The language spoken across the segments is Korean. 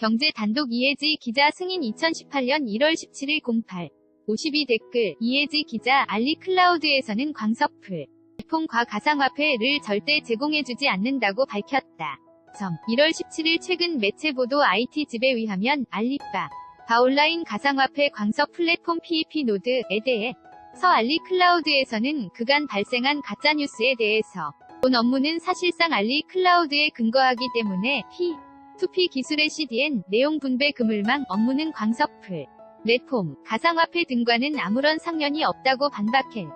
경제 단독 이혜지 기자 승인 2018년 1월 17일 08. 52 댓글 이혜지 기자 알리 클라우드에서는 광석풀 폰과 가상화폐를 절대 제공해주지 않는다고 밝혔다. 점 1월 17일 최근 매체 보도 IT집에 의하면 알리바 바온라인 가상화폐 광석 플랫폼 PEP 노드에 대해 서 알리 클라우드에서는 그간 발생한 가짜뉴스에 대해서 본 업무는 사실상 알리 클라우드에 근거하기 때문에 2P 기술의 CDN, 내용 분배 그물망 업무는 광석풀, 레폼, 가상화폐 등과는 아무런 상관이 없다고 반박해.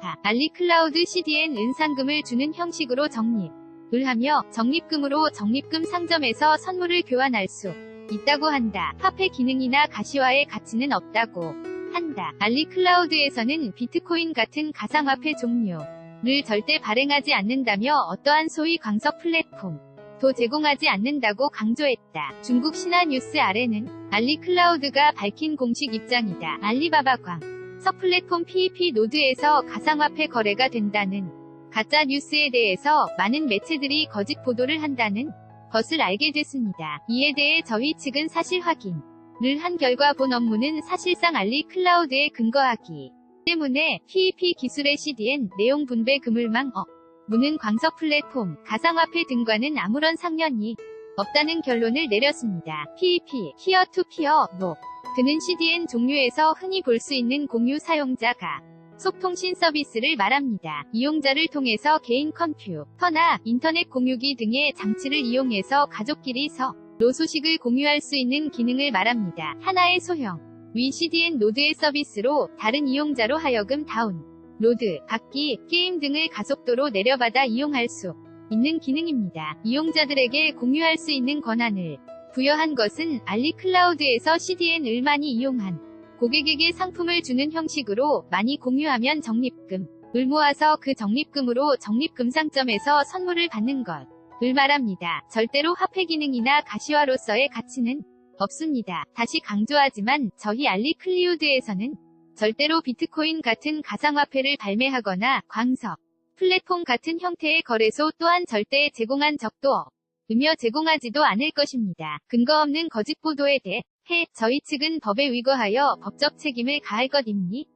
다 알리 클라우드 CDN 은상금을 주는 형식으로 적립 을 하며 적립금으로 적립금 상점에서 선물을 교환할 수 있다고 한다. 화폐 기능이나 가시화의 가치는 없다고 한다. 알리 클라우드에서는 비트코인 같은 가상화폐 종류를 절대 발행하지 않는다며 어떠한 소위 광석 플랫폼 도 제공하지 않는다고 강조했다. 중국 신화뉴스 아래는 알리 클라우드가 밝힌 공식 입장이다. 알리바바 광 서 플랫폼 PEP 노드에서 가상화폐 거래가 된다는 가짜 뉴스에 대해서 많은 매체들이 거짓 보도를 한다는 것을 알게 됐습니다. 이에 대해 저희 측은 사실 확인 을 한 결과 본 업무는 사실상 알리 클라우드에 근거하기 때문에 PEP 기술의 CDN 내용 분배 그물망 업 무는 광석 플랫폼 가상화폐 등과는 아무런 상관이 없다는 결론을 내렸습니다. PEP 피어 투 피어 노 그는 CDN 종류에서 흔히 볼 수 있는 공유 사용자가 속통신 서비스를 말합니다. 이용자를 통해서 개인 컴퓨터나 인터넷 공유기 등의 장치를 이용해서 가족끼리 서 로 소식을 공유할 수 있는 기능을 말합니다. 하나의 소형 위 CDN 노드의 서비스로 다른 이용자로 하여금 다운 로드, 받기, 게임 등을 가속도로 내려받아 이용할 수 있는 기능입니다. 이용자들에게 공유할 수 있는 권한을 부여한 것은 알리 클라우드에서 CDN을 많이 이용한 고객에게 상품을 주는 형식으로 많이 공유하면 적립금을 모아서 그 적립금으로 적립금 상점에서 선물을 받는 것을 말합니다. 절대로 화폐 기능이나 가시화로서의 가치는 없습니다. 다시 강조하지만 저희 알리 클리우드에서는 절대로 비트코인 같은 가상화폐를 발매하거나 광석, 플랫폼 같은 형태의 거래소 또한 절대 제공한 적도 없. 으며 제공하지도 않을 것입니다. 근거 없는 거짓 보도에 대해 저희 측은 법에 위거하여 법적 책임을 가할 것입니다.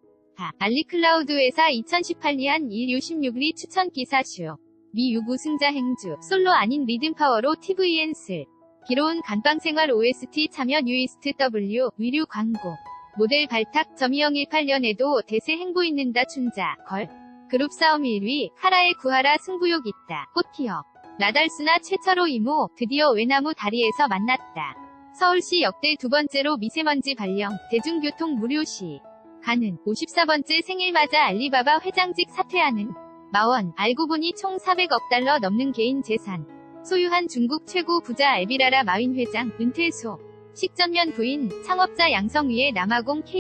알리클라우드 회사 2018년 1 6 6리 추천 기사쇼 미 유구승자 행주 솔로 아닌 리듬파워로 TVN슬 기로운 간방생활 OST 참여 뉴이스트 W 위류 광고 모델 발탁 점이영 18년에도 대세 행보 있는다 춘자. 걸. 그룹 싸움 1위 카라의 구하라 승부욕 있다. 꽃티어 나달수나 최철호 이모 드디어 외나무 다리에서 만났다. 서울시 역대 두 번째로 미세먼지 발령. 대중교통 무료시. 가는 54번째 생일 맞아 알리바바 회장직 사퇴하는 마원. 알고 보니 총 400억 달러 넘는 개인 재산. 소유한 중국 최고 부자 에비라라 마윈 회장 은퇴소 식전면 부인 창업자 양성위의 남아공 K